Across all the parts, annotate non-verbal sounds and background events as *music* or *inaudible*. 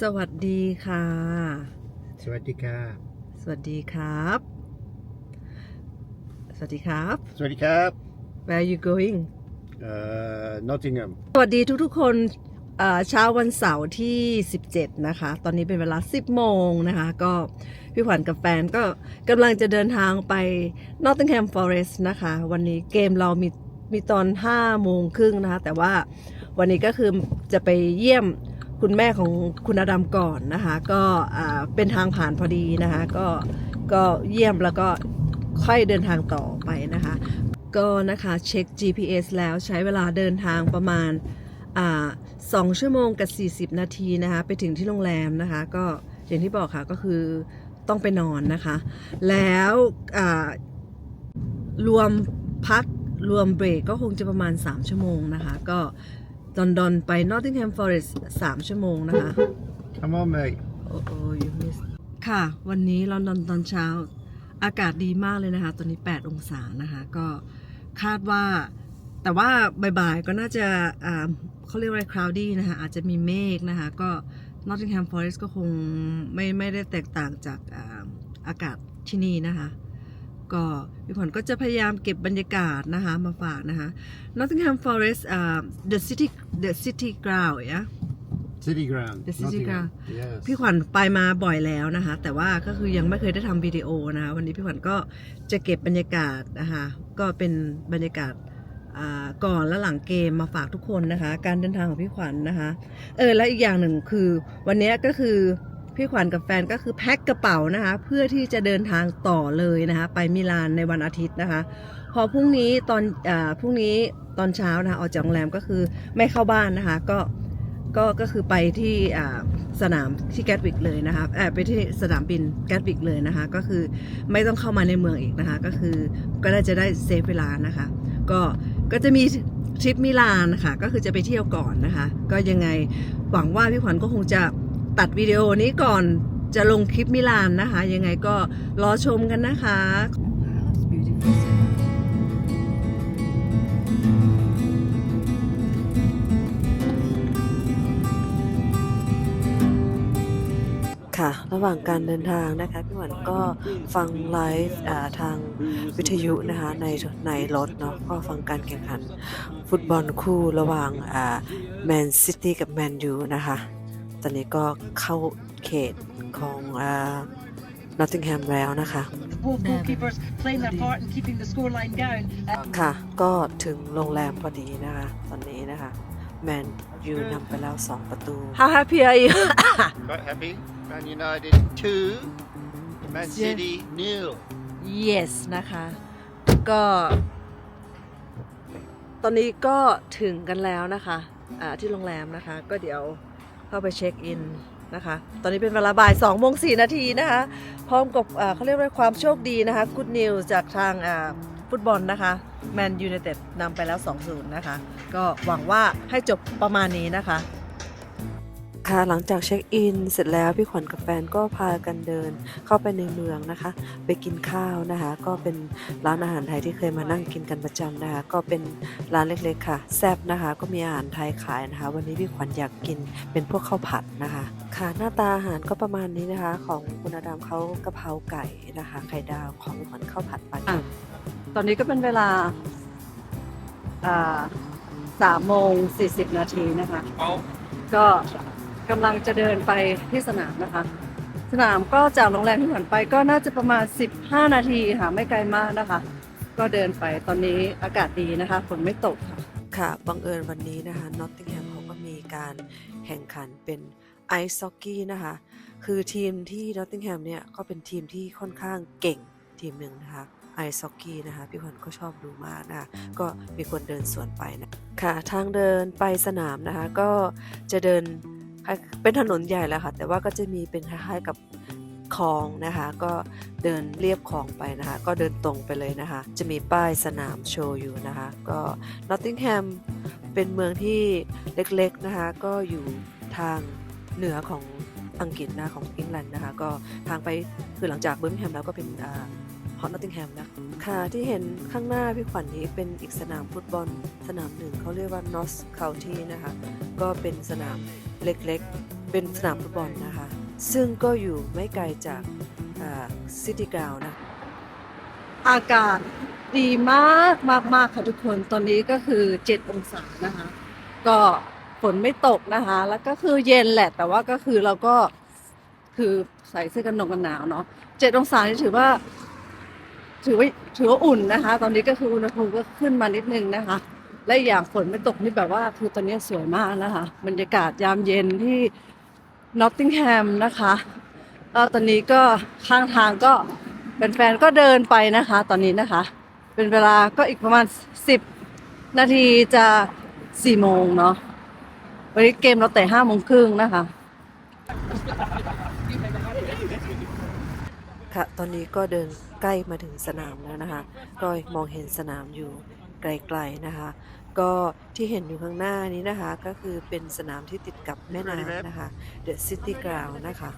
สวัสดีค่ะ สวัสดีครับสวัสดีครับ สวัสดีครับ สวัสดีครับ Where are you going เอ่อ Nottingham สวัสดีทุกๆคนเอ่อเช้าวันเสาร์ที่ 17 นะคะ ตอนนี้เป็นเวลา 10 โมงนะคะ ก็พี่ขวัญกับแฟนก็กำลังจะเดินทางไป Nottingham Forest นะคะ วันนี้เกมเรามีมีตอน 5 โมงครึ่งนะคะ แต่ว่าวันนี้ก็คือจะไปเยี่ยม คุณแม่ของคุณอดัมก่อนนะคะ ก็เป็นทางผ่านพอดีนะคะ ก็ก็เยี่ยมแล้วก็ค่อยเดินทางต่อไปนะคะ ก็นะคะเช็ค GPS แล้วใช้เวลาเดินทางประมาณสองชั่วโมงกับ 40 นาทีนะคะ ไปถึงที่โรงแรมนะคะ ก็อย่างที่บอกค่ะก็คือต้องไปนอนนะคะ แล้วรวมพักรวมเบรกก็คงจะประมาณ 3 ชั่วโมงนะคะ ก็ ลอนดอนไป Nottingham Forest 3ชั่วโมงนะคะ Come on mate โอ้โอ้ยมิสค่ะ วันนี้ลอนดอนตอนเช้า อากาศดีมากเลยนะคะ ตอนนี้ 8 องศานะคะ ก็คาดว่า แต่ว่าบ่ายๆก็น่าจะอ่าเขาเรียกว่า cloudy นะคะ อาจจะมีเมฆนะคะ ก็ Nottingham Forest ก็คงไม่ไม่ได้แตกต่างจากอาอากาศที่นี่นะคะ ก็พี่ขวัญก็จะพยายามเก็บบรรยากาศนะคะ มาฝากนะคะ Nottingham Forest อ่า the city the city ground yeah City Ground The City Nottingham. Yes พี่ขวัญไปมาบ่อยแล้วนะคะ แต่ว่าก็คือยังไม่เคยได้ทำวิดีโอนะคะ วันนี้พี่ขวัญก็จะเก็บบรรยากาศนะคะ ก็เป็นบรรยากาศอ่าก่อนและหลังเกมมาฝากทุกคนนะคะ การเดินทางของพี่ขวัญนะคะ เออและอีกอย่างหนึ่งคือ วันนี้ก็คือ พี่ขวัญกับแฟนก็คือแพ็คกระเป๋านะคะ เพื่อที่จะเดินทางต่อเลยนะคะ ไปมิลานในวันอาทิตย์นะคะ พอพรุ่งนี้ตอนอาพรุ่งนี้ตอนเช้านะคะออกจากโรงแรมก็คือไม่เข้าบ้านนะคะ ก็ก็ก็คือไปที่สนามที่แกตวิกเลยนะคะเออไปที่สนามบินแกตวิกเลยนะคะ ก็คือไม่ต้องเข้ามาในเมืองอีกนะคะ ก็คือก็ได้จะได้เซฟเวลานะคะ ก็ก็จะมีทริปมิลานนะคะก็คือจะไปเที่ยวก่อนนะคะ ก็ยังไงหวังว่าพี่ขวัญก็คงจะ ตัดวิดีโอนี้ก่อนจะลงคลิปมิลานนะคะ ยังไงก็รอชมกันนะคะค่ะระหว่างการเดินทางนะคะพี่หวันก็ฟังไลฟ์ทางวิทยุนะคะในในรถเนาะก็ฟังการแข่งขัน ฟุตบอลคู่ระหว่างแมนซิตี้กับแมนยูนะคะ อนนี้ก็เข้าเขตของนอตติงแฮมแล้วนะคะ Both goalkeepers playing their part in keeping the scoreline down. Uh, ค่ะ ก็ถึงโรงแรมพอดีนะคะ ตอนนี้นะคะ แมนยูนำไปแล้ว 2 ประตู How happy are you Quite happy Man United 2 Man City nil yes นะคะ ก็ ตอนนี้ก็ถึงกันแล้วนะคะอ่าที่โรงแรมนะคะ ก็เดี๋ยว เข้าไปเช็คอินนะคะ ตอนนี้เป็นเวลาบ่าย2โมง4นาทีนะคะ พร้อมกับเขาเรียกว่าความโชคดีนะคะ Good News จากทางฟุตบอลนะคะแมนยูไนเต็ดนำไปแล้ว 2-0 นะคะ ก็หวังว่าให้จบประมาณนี้นะคะ ค่ะหลังจากเช็คอินเสร็จแล้วพี่ขวัญกับแฟนก็พากันเดินเข้าไปในเมืองนะคะ ไปกินข้าวนะคะ ก็เป็นร้านอาหารไทยที่เคยมานั่งกินกันประจำนะคะ ก็เป็นร้านเล็กๆค่ะ แซ่บนะคะ ก็มีอาหารไทยขายนะคะ วันนี้พี่ขวัญอยากกินเป็นพวกข้าวผัดนะคะ ค่ะหน้าตาอาหารก็ประมาณนี้นะคะ ของคุณอาดามเขากะเพราไก่นะคะ ไข่ดาวของพี่ขวัญข้าวผัดปลาตอนนี้ก็เป็นเวลาสามโมงสี่สิบนาทีนะคะ ก็ กำลังจะเดินไปที่สนามนะคะ สนามก็จากโรงแรมที่ผ่านไปก็น่าจะประมาณ 15 นาทีค่ะไม่ไกลมากนะคะ ก็เดินไปตอนนี้อากาศดีนะคะฝนไม่ตกค่ะค่ะบังเอิญวันนี้นะคะนอตติงแฮมเขาก็มีการแข่งขันเป็นไอซ์ซ็อกกี้นะคะ คือทีมที่นอตติงแฮมเนี่ยก็เป็นทีมที่ค่อนข้างเก่งทีมหนึ่งนะคะไอซ์ซ็อกกี้นะคะ พี่ขวัญก็ชอบดูมากนะคะก็มีคนเดินสวนไปนะค่ะ ทางเดินไปสนามนะคะ ก็จะเดิน เป็นถนนใหญ่แหล้วค่ะ แต่ว่าก็จะมีเป็นคล้ายๆกับคลองนะคะ ก็เดินเรียบคลองไปนะคะ ก็เดินตรงไปเลยนะคะ จะมีป้ายสนามโชว์อยู่นะคะ ก็นอตติงแฮมเป็นเมืองที่เล็กๆนะคะ ก็อยู่ทางเหนือของอังกฤษนะของอังกฤษนะคะ ก็ทางไปคือหลังจากเบิร์มิงแฮมแล้วก็เป็นอ่าฮอตนอตติงแฮมนะค่ะที่เห็นข้างหน้าพี่ขวัญนี้เป็นอีกสนามฟุตบอลสนามหนึ่งเขาเรียกว่า North County นะคะ ก็เป็นสนาม เล็กๆ เป็นสนามฟุตบอลนะคะ ซึ่งก็อยู่ไม่ไกลจากซิตี้กราวนะ อากาศดีมากมากมากค่ะทุกคน ตอนนี้ก็คือ 7 องศานะคะ ก็ฝนไม่ตกนะคะ แล้วก็คือเย็นแหละ แต่ว่าก็คือเราก็คือใส่เสื้อกันหนาวกันหนาวเนาะเจ็ดองศานี่ถือว่า ถือว่าถือว่าอุ่นนะคะ ตอนนี้ก็คืออุณหภูมิก็ขึ้นมานิดนึงนะคะ และอย่างฝนไม่ตกนี่แบบว่าคือตอนนี้สวยมากนะคะบรรยากาศยามเย็นที่นอตติงแฮมนะคะแล้วตอนนี้ก็ข้างทางก็เป็นแฟนๆก็เดินไปนะคะ ตอนนี้นะคะ เป็นเวลาก็อีกประมาณสิบนาทีจะสี่โมงเนาะวันนี้เกมเราเตะห้าโมงครึ่งนะคะ ค่ะ ตอนนี้ก็เดินใกล้มาถึงสนามแล้วนะคะ ก็มองเห็นสนามอยู่ ไกลๆนะคะ ก็ที่เห็นอยู่ข้างหน้านี้นะคะ ก็คือเป็นสนามที่ติดกับแม่น้ำนะคะ The City Ground นะคะ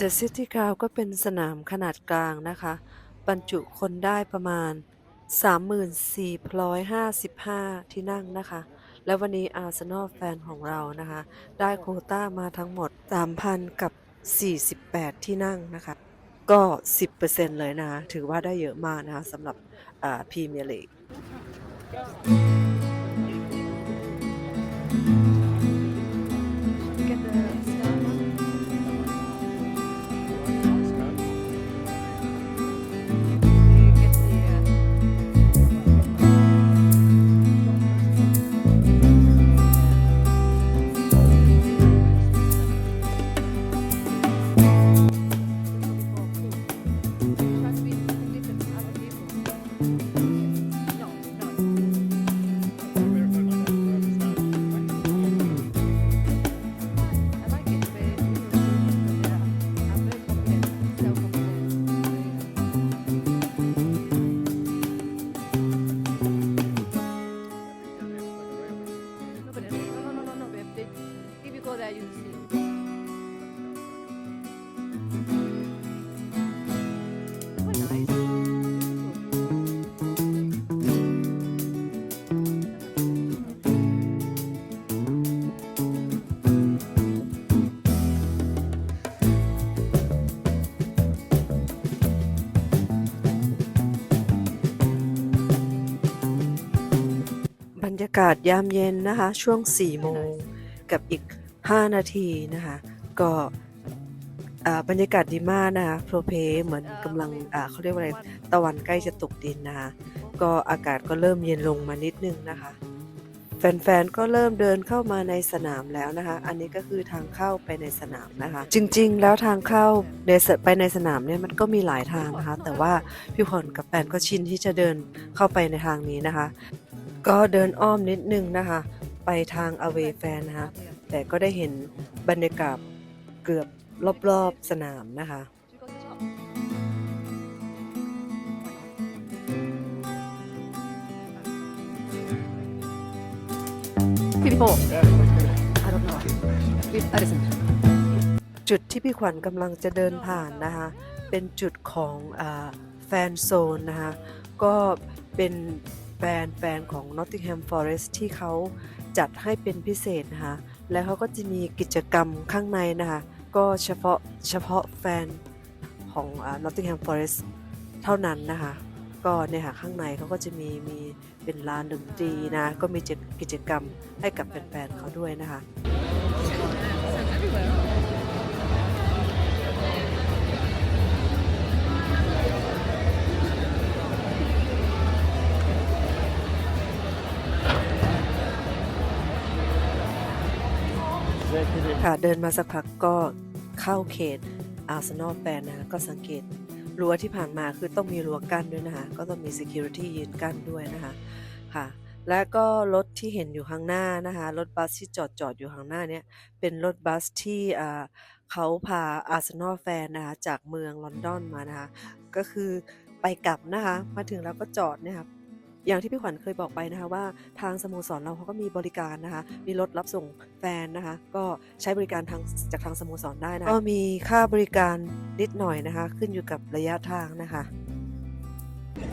The City Ground ก็เป็นสนามขนาดกลางนะคะ บรรจุคนได้ประมาณ 3455 ที่นั่งนะคะ และวันนี้อาร์เซนอลแฟนของเรานะคะ ได้โควต้ามาทั้งหมด 3,000 กับ 48 ที่นั่งนะคะ ก็ 10%เลยนะคะ ถือว่าได้เยอะมากนะคะสำหรับ พรีเรรยากาศยามเย็นนะคะ ช่วง 4 โมงกับอีก 5 นาทีนะคะ ก็บรรยากาศดีมากนะคะโปรเพเหมือนกำลังเขาเรียกว่าอะไรตะวันใกล้จะตกดินนะคะ ก็อากาศก็เริ่มเย็นลงมานิดนึงนะคะ แฟนๆ ก็เริ่มเดินเข้ามาในสนามแล้วนะคะ อันนี้ก็คือทางเข้าไปในสนามนะคะ จริงๆ แล้วทางเข้าในไปในสนามเนี่ยมันก็มีหลายทางนะคะ แต่ว่าพี่พรกับแฟนก็ชินที่จะเดินเข้าไปในทางนี้นะคะ ก็เดินอ้อมนิดนึงนะคะ ไปทาง away fan นะคะ แต่ก็ได้เห็นบรรยากาศเกือบรอบๆสนามนะคะ People. I don't know. With Addison. จุดที่พี่ขวัญกำลังจะเดินผ่านนะคะ เป็นจุดของแฟนโซนนะคะ ก็เป็น แฟนแฟนของ Nottingham Forest ที่เขาจัดให้เป็นพิเศษนะคะ แล้วเขาก็จะมีกิจกรรมข้างในนะคะ ก็เฉพาะเฉพาะแฟนของอา Nottingham Forest เท่านั้นนะคะ ก็เนี่ยค่ะข้างในเขาก็จะมีมีเป็นลานดนตรีนะ ก็มีกิจกรรมให้กับแฟนๆเขาด้วยนะคะ ค่ะเดินมาสักพักก็เข้าเขตอาร์เซนอลแฟนนะก็สังเกตรั้วที่ผ่านมาคือต้องมีรั้วกั้นด้วยนะคะ ก็ต้องมี security ยืนกั้นด้วยนะคะค่ะและก็รถที่เห็นอยู่ข้างหน้านะคะรถบัสที่จอดจอดอยู่ข้างหน้าเนี่ยเป็นรถบัสที่เขาพาอาร์เซนอลแฟนนะคะจากเมืองลอนดอนมานะคะก็คือไปกลับนะคะมาถึงแล้วก็จอดนะคะ อย่างที่พี่ขวัญเคยบอกไปนะคะว่าทางสโมสรเราเขาก็มีบริการนะคะ มีรถรับส่งแฟนนะคะ ก็ใช้บริการทางจากทางสโมสรได้นะก็มีค่าบริการนิดหน่อยนะคะ ขึ้นอยู่กับระยะทางนะคะ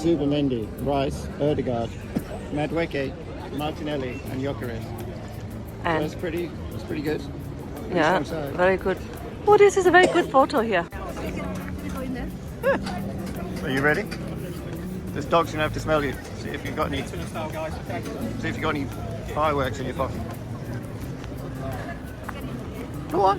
Zubimendi, Rice, Erdegaard, Madueke, Martinelli, and Jokeres. So And it's pretty, it's pretty good. Yeah, Same size. very good. Oh, this is a very good photo here. Are you ready? This dog's gonna have to smell you. See if you've got any. See if you've got any fireworks in your pocket. Go on.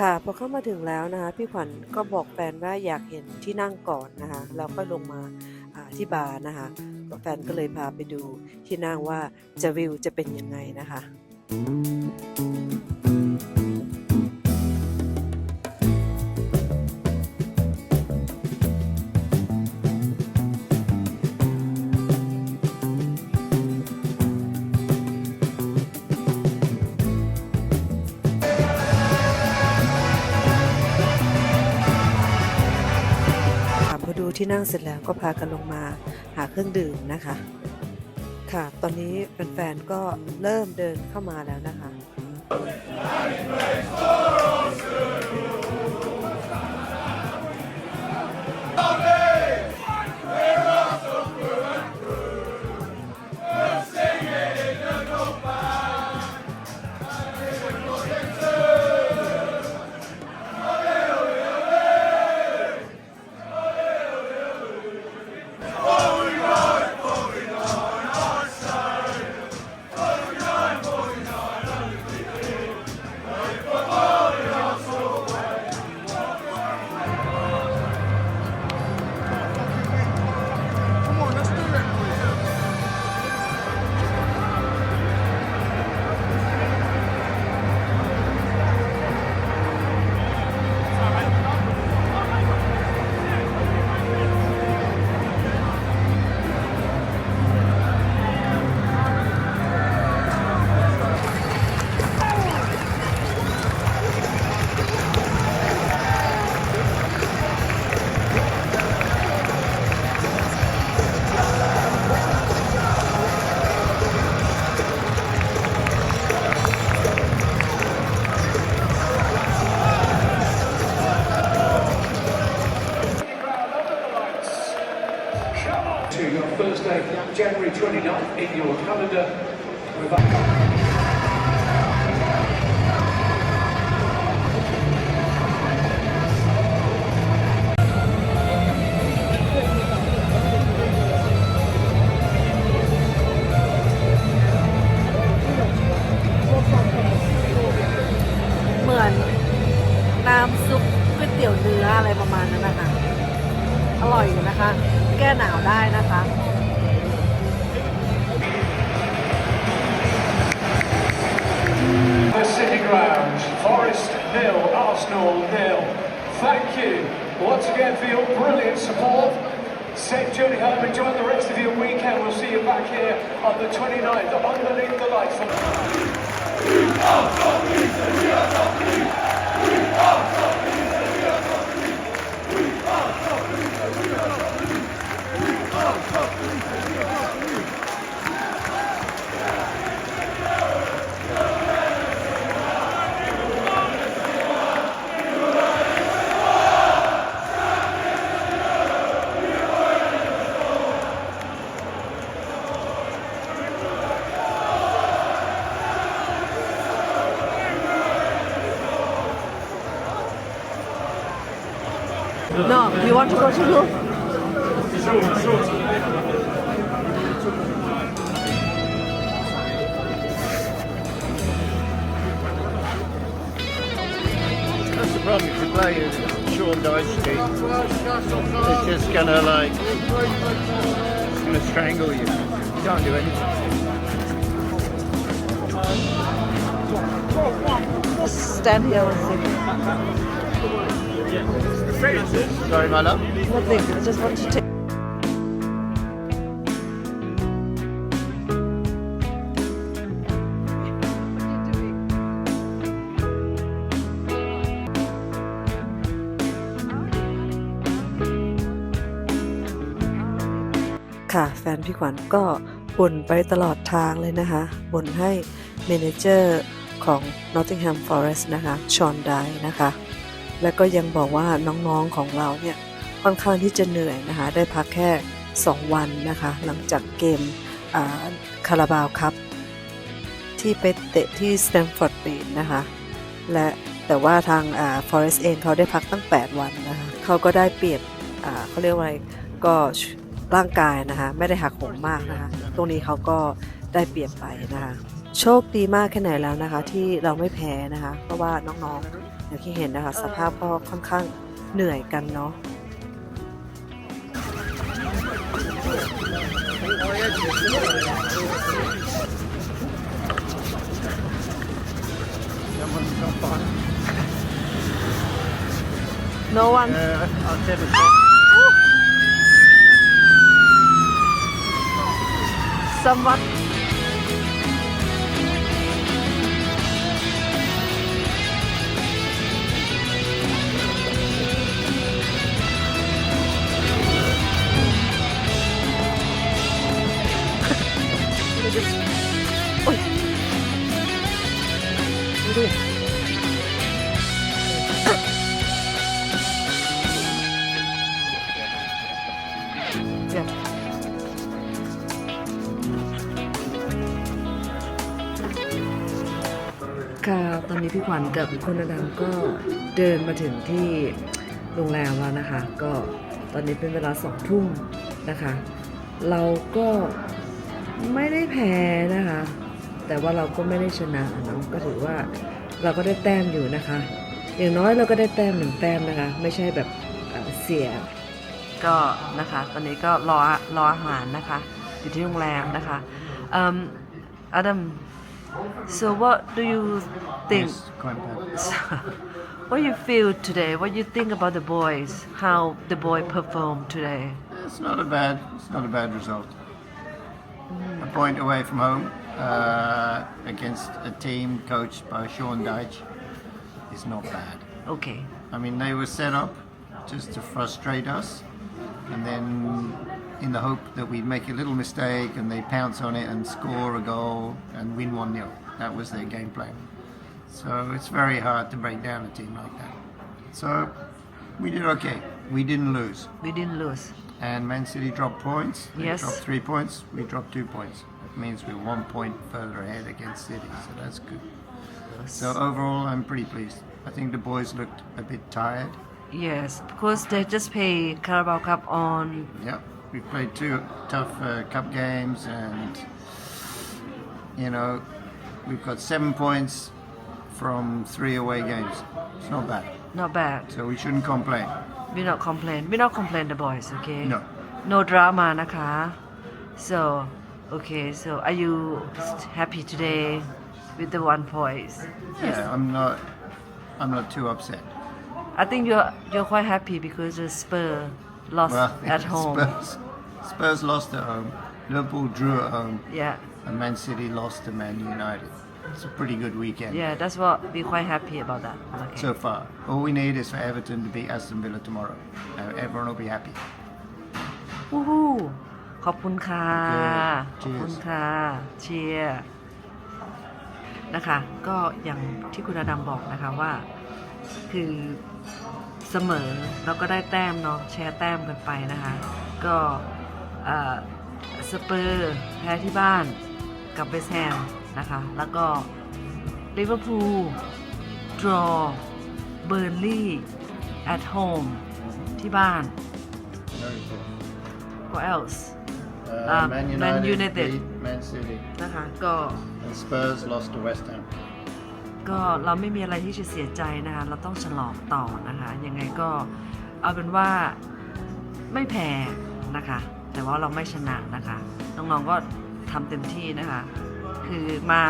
ค่ะพอเข้ามาถึงแล้วนะคะ พี่ขวัญก็บอกแฟนว่าอยากเห็นที่นั่งก่อนนะคะแล้วก็ลงมาอ่าที่บาร์นะคะแฟนก็เลยพาไปดูที่นั่งว่าจะวิวจะเป็นยังไงนะคะค่ะ พอดูที่นั่งเสร็จแล้วก็พากันลงมาหาเครื่องดื่มนะคะ ค่ะ ตอนนี้แฟนๆ ก็เริ่มเดินเข้ามาแล้วนะคะ on the 29th underneath the lights. That's the problem if you play a short dice street. It's just gonna like, it's gonna strangle you. You can't do anything. Just stand here and sing Sorry, my love. nothing I just want to take ค่ะ แฟนพี่ขวัญก็บ่นไปตลอดทางเลยนะคะบ่นให้เมเนเจอร์ของ Nottingham Forest นะคะ ชอนไดนะคะ แล้วก็ยังบอกว่าน้องๆของเราเนี่ยค่อนข้างที่จะเหนื่อยนะคะ ได้พักแค่ 2 วันนะคะ หลังจากเกมคาราบาวครับ ที่ไปเตะที่สแตมฟอร์ดบริดนะคะ และแต่ว่าทางฟอเรสต์เองเขาได้พักตั้ง 8 วันนะคะเขาก็ได้เปรียบเขาเรียกว่าอะไรก็ร่างกายนะคะ ไม่ได้หักโหมมากนะคะ ตรงนี้เขาก็ได้เปรียบไปนะคะ โชคดีมากแค่ไหนแล้วนะคะ ที่เราไม่แพ้นะคะ เพราะว่าน้องๆ อย่างที่เห็นนะคะ สภาพก็ค่อนข้างเหนื่อยกันเนาะ No one Uh, I'll tell ตอนนี้พี่ขวัญกับคุณอดัมก็เดินมาถึงที่โรงแรมแล้วนะคะ ก็ตอนนี้เป็นเวลาสองทุ่มนะคะ เราก็ไม่ได้แพ้นะคะ แต่ว่าเราก็ไม่ได้ชนะเนาะก็ถือว่าเราก็ได้แต้มอยู่นะคะ อย่างน้อยเราก็ได้แต้มหนึ่งแต้มนะคะ ไม่ใช่แบบเเสียก็นะคะ ตอนนี้ก็รอรออาหารนะคะ อยู่ที่โรงแรมนะคะออดัม so what do you think *laughs* what do you feel today what do you think about the boys how the boy performed today It's not a bad. It's not a bad result. A point away from home uh, against a team coached by Sean Dyche is not bad. okay I mean, they were set up just to frustrate us, and then in the hope that we'd make a little mistake and they pounce on it and score a goal and win 1 0. That was their game plan. So it's very hard to break down a team like that. So we did okay. We didn't lose. we didn't lose And Man City dropped points. They Yes. dropped three points. We dropped two points. That means we're one point further ahead against City, so that's good. So overall, I'm pretty pleased. I think the boys looked a bit tired. yes because they just pay Carabao Cup on Yeah, we played two tough uh, cup games, and you know we've got seven points from three away games. It's not bad, not bad so we shouldn't complain. we not complain we not complain the boys okay No. no drama นะคะ so okay so are you happy today with the one points Yeah, I'm not. I'm not too upset. I think you're you're quite happy because the Spur lost Well, at home. *laughs* Spurs, Spurs lost at home. Liverpool drew at home, Yeah, and Man City lost to Man United. It's a pretty good weekend yeah, that's what we quite happy about that. Okay. so far. All we need is for Everton to beat Aston Villa tomorrow. Uh, everyone will be happy. วู้ฮู้ขอบคุณค่ะ โอเค ขอบคุณค่ะ เชียร์นะคะ ก็อย่างที่คุณอดัมบอกนะคะว่า คือ เสมอแล้วก็ได้แต้มเนาะแชร์แต้มกันไปนะคะ ก็เอ่อสเปอร์แพ้ที่บ้านกับเวสต์แฮมนะคะ แล้วก็ลิเวอร์พูล draw เบอร์ลี่ at home ที่บ้าน Very good. what else Uh, Um, Man Man United, United. beat Man City, นะคะก็ and Spurs lost to West Ham. ก็เราไม่มีอะไรที่จะเสียใจนะคะเราต้องฉลองต่อนะคะยังไงก็เอาเป็นว่าไม่แพ้นะคะ แต่ว่าเราไม่ชนะนะคะน้องๆก็ทำเต็มที่นะคะ คือมา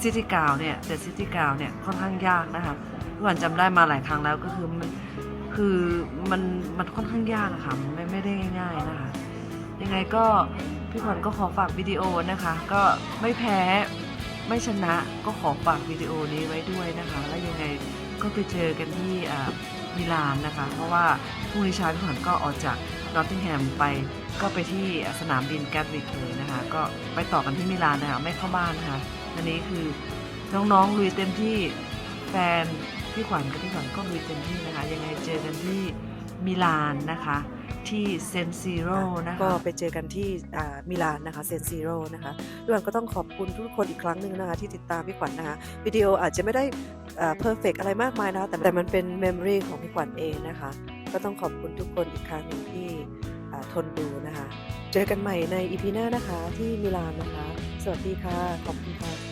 ซิตี้กาวเนี่ยแต่ซิตี้กาวเนี่ยค่อนข้างยากนะคะทุกคนจำได้มาหลายครั้งแล้วก็คือมันคือมันมันค่อนข้างยากอะค่ะไม่ไม่ได้ง่ายๆนะคะ ยังไงก็พี่ขวัญก็ขอฝากวิดีโอนะคะ ก็ไม่แพ้ ไม่ชนะก็ขอฝากวิดีโอนี้ไว้ด้วยนะคะ แล้วยังไงก็ไปเจอกันที่มิลานนะคะ เพราะว่าพรุ่งนี้เช้าพี่ขวัญก็ออกจากนอตติงแฮมไปก็ไปที่สนามบินแกตวิกเลยนะคะ ก็ไปต่อกันที่มิลานนะคะ ไม่เข้าบ้านนะคะ อันนี้คือน้องๆลุยเต็มที่แฟนพี่ขวัญกับพี่ขวัญก็ลุยเต็มที่นะคะ ยังไงเจอกันที่ มิลานนะคะที่เซนซีโร่นะคะก็ไปเจอกันที่มิลานนะคะเซนซีโร่นะคะพี่ขวัญก็ต้องขอบคุณทุกคนอีกครั้งหนึ่งนะคะที่ติดตามพี่ขวัญนะคะวิดีโออาจจะไม่ได้เพอร์เฟกอะไรมากมายนะคะแต่แต่มันเป็นเมมโมรีของพี่ขวัญเองนะคะ ก็ต้องขอบคุณทุกคนอีกครั้งหนึ่งที่ทนดูนะคะ เจอกันใหม่ในอีพีหน้านะคะที่มิลานนะคะ สวัสดีค่ะ ขอบคุณค่ะ